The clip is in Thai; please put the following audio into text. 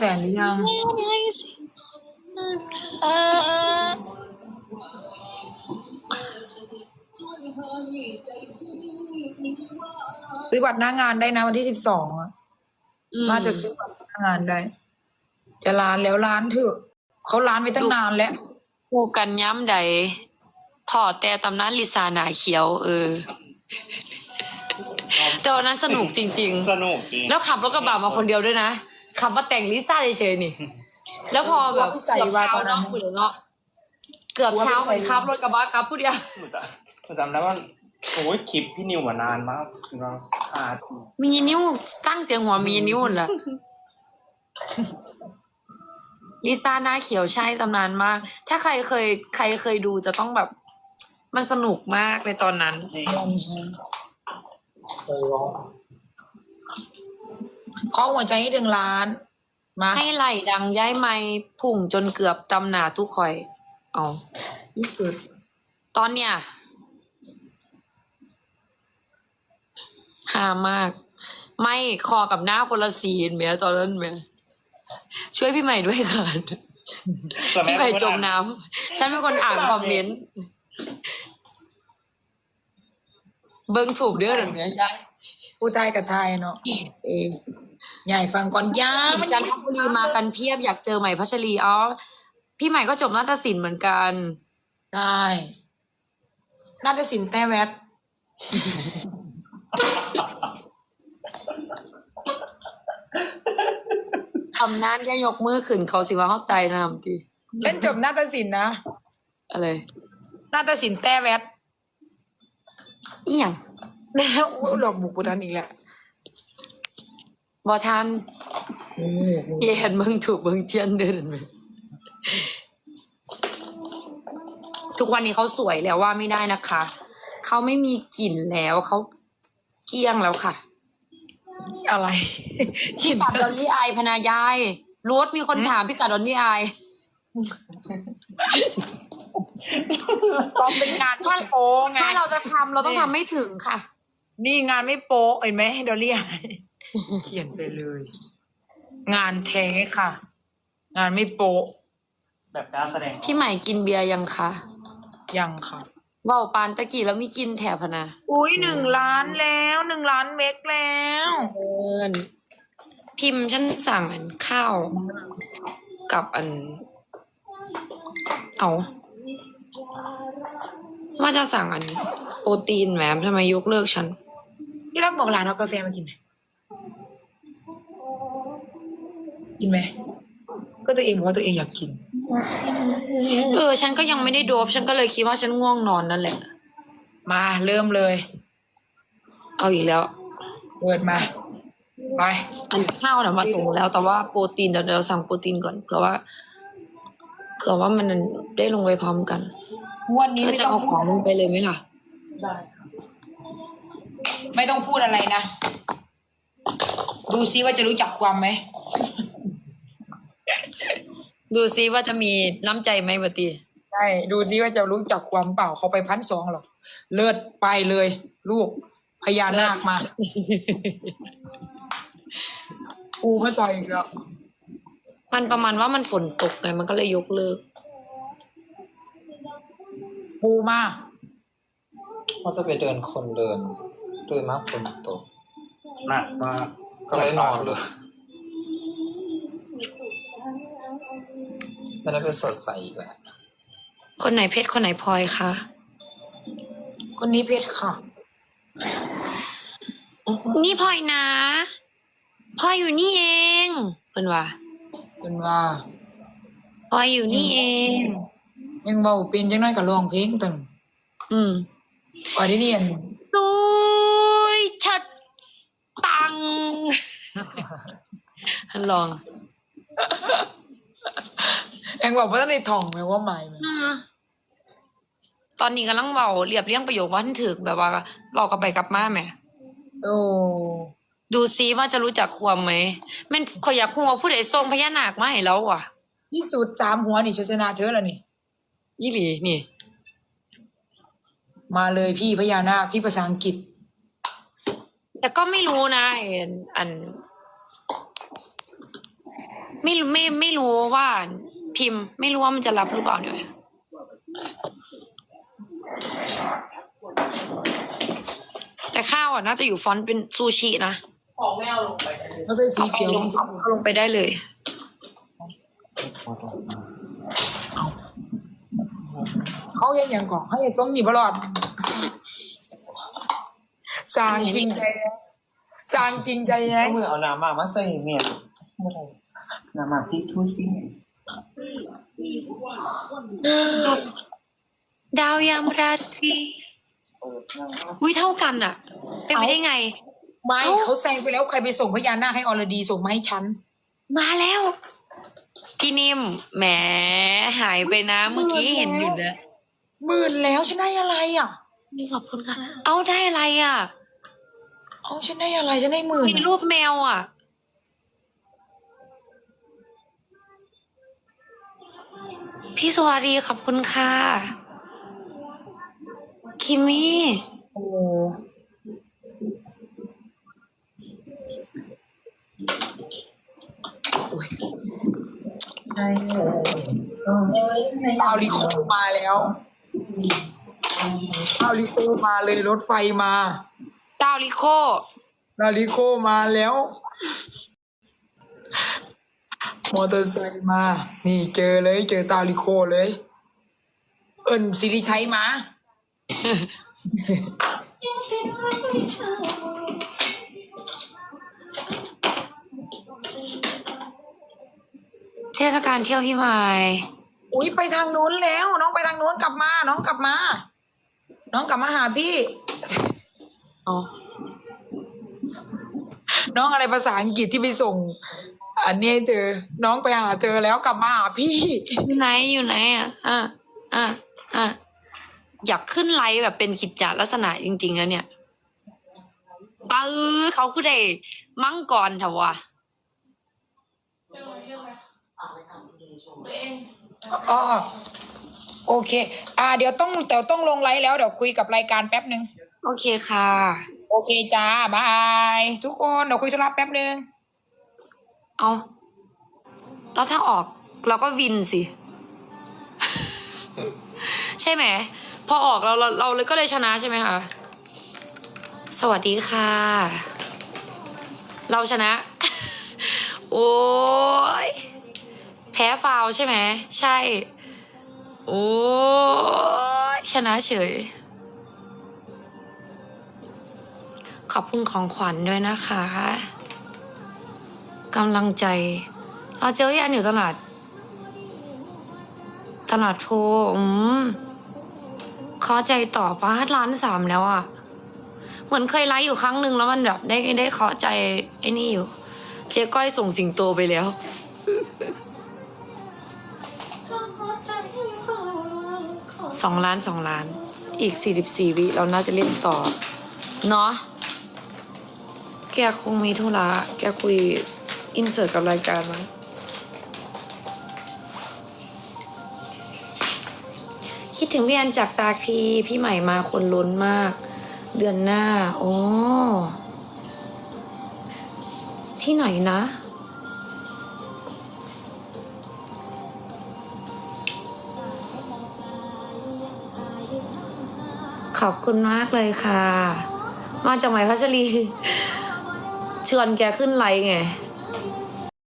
แสนหรือยัง ซื้อบัตรหน้างานได้นะวันที่สิบสองอะอืมน่าจะซื้อบัตรหน้างานได้ จะร้านแล้วร้านเถอะเขาร้านไปตั้งนานแล้วคู่กันย้ำใดพอแต่ตำนานลิซาหนาเขียว เออ แต่วันนั้นสนุกจริงสนุกจริงๆแล้วขับรถกระบะมาคนเดียวด้วยนะ ขับมาแต่งลิซ่าเฉยๆนี่ แล้วพอแบบพี่ใส่เกือบว่าเช้าตอนนั้เนาะนคุณเนาะเกือบเช้าเหมือนขับรถกระบะครับผู้เดียวหนูจะหนูจำได้ว่าโอ้ยคลิปพี่นิวมานานมากคือว่าหาทีมีนิ้วตั้งเสียงหัวมีนิ้วนั่นแหละลิซ่าหน้าเขียวใช่ตำนานมาก ถ้าใครเคย ใครเคยดูจะต้องแบบ มันสนุกมากในตอนนั้นจริง ขอหัวใจให้ถึงล้าน มาให้ไหลดังย้ายไม้พุ่งจนเกือบตำหนาทุกคอย เอาตอนเนี้ยหามาก ไม่คอกับหน้าคนละสีเห็นไหมตอนนั้นไหมช่วยพี่ใหม่ด้วยค่ะแต่แพี่ใหม่พูดจมน้ำฉันเป็นคนอ่านคอมเมนต์เบิ้งถูกเด้อหรือไงยายผู้ไทยกับไทยเนาะเออ ใหญ่ฟังก่อนยามันจันทบุรีมากันเพียบอยากเจอใหม่พัชรีอ๋อพี่ใหม่ก็จบนาฏศิลป์เหมือนกันได้น่าจะสินแต้แวดทำนั้นแค่ยกมือขึ้นเขาสิว่าเข้าใจนำทีฉันจบนาฏศิลป์นะ อะไร นาฏศิลป์แต้แวดอีหยังแล้วโอ้หลอกบุกปุนันอีกแล้ว บอทันเย็นมึงถูกมึงเทียนเดินไหมทุกวันนี้เขาสวยแล้วว่าไม่ได้นะคะ เขาไม่มีกลิ่นแล้วเขาเกลี้ยงแล้วค่ะ อะไรพี่กัดดอลลี่อายพนายายรถมีคนถามพี่กัดดอลลี่อายต้องเป็นงานที่โป๊ไงถ้าเราจะทำเราต้องทำไม่ถึงค่ะ นี่งานไม่โป๊เห็นไหมดอลลี่ไอ เขียนไปเลย งานแท้ค่ะ งานไม่โป๊ะแบบการแสดงพี่ใหม่กินเบียร์ยังคะยังค่ะ ว่าวปานตะกี้แล้วมีกินแถบพะนะอุ้ยหนึ่งล้านแล้วหนึ่งล้านเมกแล้ว เอินพิมพ์ฉันสั่งอันข้าว กับอัน เอาว่าจะสั่งอัน โปรตีนแหมทำไมยกเลิกฉัน พี่รักบอกหลานเอากาแฟมากินไหม กินไหมก็ตัวเองบอกว่าตัวเองอยากกิน เออ ฉันก็ยังไม่ได้โดบฉันก็เลยคิดว่าฉันง่วงนอนนั่นแหละ มาเริ่มเลย เอาอีกแล้วเปิดมา ไป อันข้าวน่ะมาส่งแล้ว แต่ว่าโปรตีนเดี๋ยวเราสั่งโปรตีนก่อนเผื่อว่าเผื่อว่ามันได้ลงไปพร้อมกันวันนี้เธอไม่จะต้องเอาของลงไปเลยไหมล่ะไม่ต้องพูดอะไรนะ ดูซิว่าจะรู้จักความไหม ดูซิว่าจะมีน้ำใจไหมบตีใช่ดูซิว่าจะรู้จักความเปล่าเขาไปพันสองหรอ เลิศไปเลย ลูกพญานาคมาปูมาต่อยอีกแล้วมันประมาณว่ามันฝนตกไงมันก็เลยยกเลิกปูมาว่าจะไปเดินคนเดินตื่นมาฝนตก หนักมากก็เลยนอนเลย ม่ได้ไปสดใสอีกแล้วคนไหนเพชรคนไหนพลอยคะคนนี้เพชรค่ะนี่พลอยนะพลอยอยู่นี่เองเป็นว่าเป็นว่าพลอยอยู่นี่เอง ยังเบาเป็นจังน้อยกับร้องเพลงตึงอืมก่อนที่นี่อันนุ้ยชัดปังลอง ยังบอกว่าต้องในท่องไหมว่าไม่ไหมอ่าตอนนี้กำลังเบาเรียบเรียงประโยคว่าถึกแบบว่าบอกกลับไปกลับมาไหม โอ้ดูซิว่าจะรู้จักความไหมแมันขอยอยากหัวาผู้ใดทรงพญานาคมาให้แล้วอะนี่สูตรสามหัวนี่ชชนะเธอแล้วนี่ ยี่หลีนี่ มาเลยพี่พญานาคพี่ภาษาอังกฤษ แต่ก็ไม่รู้นะไอ้อัน ไม่รู้ไม่ไม่รู้ว่า พิมพ์ ไม่รู้ว่ามันจะรับหรือเปล่าเนี่ยแต่ข้าวอะน่าจะอยู่ฟอนต์เป็นซูชินะเขาใส่สีเขียวอาลงเอาลงไปได้เลย เขาเห็นอย่างก่อนเขาเห็นส้มหนีบรอดสร้างจริงใจสร้างจริงใจแย้เอางมือเอาน้ำมามาใส่เมียเมื่อไหร่น้ำมาซีทูซิ ดาวยามราตรีอุ้ยเท่ากันอะ เป็นไปได้ไง ไม่เอ้าเขาแซงไปแล้วใครไปส่งพญานาคให้อรดีส่งมาให้ฉัน มาแล้วพี่นิ่มแหมหายไปนะ เมื่อกี้เห็นอยู่นะหมื่นแล้วฉันได้อะไรอะนี่ขอบคุณค่ะ เอาได้อะไรอะ เอาฉันได้อะไรฉันได้หมื่นมีอะรูปแมวอะ พี่สวารีขอบคุณค่ะ คิมมี่โอ้โอ้ยได้เอาลิโคมาแล้วเอาลิโคมาเลยรถไฟมาดาวลิโค นาริโคมาแล้ว มอเตอร์ไซค์มา นี่เจอเลย เจอตาลิโคเลย เอิญสิริชัยมา เทศกาลเที่ยวพี่ไม้อุ้ยไปทางนู้นแล้ว น้องไปทางนู้นกลับมา น้องกลับมา น้องกลับมาหาพี่ อ๋อน้องอะไรภาษาอังกฤษที่ไปส่ง อันนี้ให้เธอน้องไปหาเธอแล้วกลับมาหาพี่ อยู่ไหนอยู่ไหนอะอะอะอะอยากขึ้นไลฟ์แบบเป็นกิจจลักษณะจริงๆแล้วเนี่ยปื้อเขาคือได้มังกรเถอะวะอ๋อโอเค อ่า เดี๋ยวต้องเดี๋ยวต้องลงไลฟ์แล้วเดี๋ยวคุยกับรายการแป๊บหนึ่งโอเคค่ะ โอเคจ้าบาย ทุกคนเดี๋ยวคุยธุระแป๊บหนึ่ง เอาแล้วถ้าออกเราก็วินสิ ใช่ไหม พอออกเราเราเราเลยก็เลยชนะใช่ไหมคะ สวัสดีค่ะ เราชนะ โอ้ยแพ้ฟาวใช่ไหม ใช่ โอ้ยชนะเฉย ขอบคุณของขวัญด้วยนะคะ กำลังใจ เราเจอยันอยู่ตลาด ตลาดโพอืมขอใจต่อป้าร้านสามแล้วอะ เหมือนเคยไลฟ์อยู่ครั้งหนึ่งแล้วมันแบบ ได้ได้เคาใจไอ้นี่อยู่ เจ๊ก้อยส่งสิงโตไปแล้วสองล้านสองล้าน อีกสี่สิบสี่วิเราน่าจะเล่นต่อ เนาะแกคงมีธุระแกคุย อินเสิร์ตกับรายการมั้งคิดถึงพี่แอนจากตาคีพี่ใหม่มาคนล้นมาก เดือนหน้า โอ้ที่ไหนนะ ขอบคุณมากเลยค่ะ มาจากไหมพัชรีชวนแกขึ้นไลฟ์ไง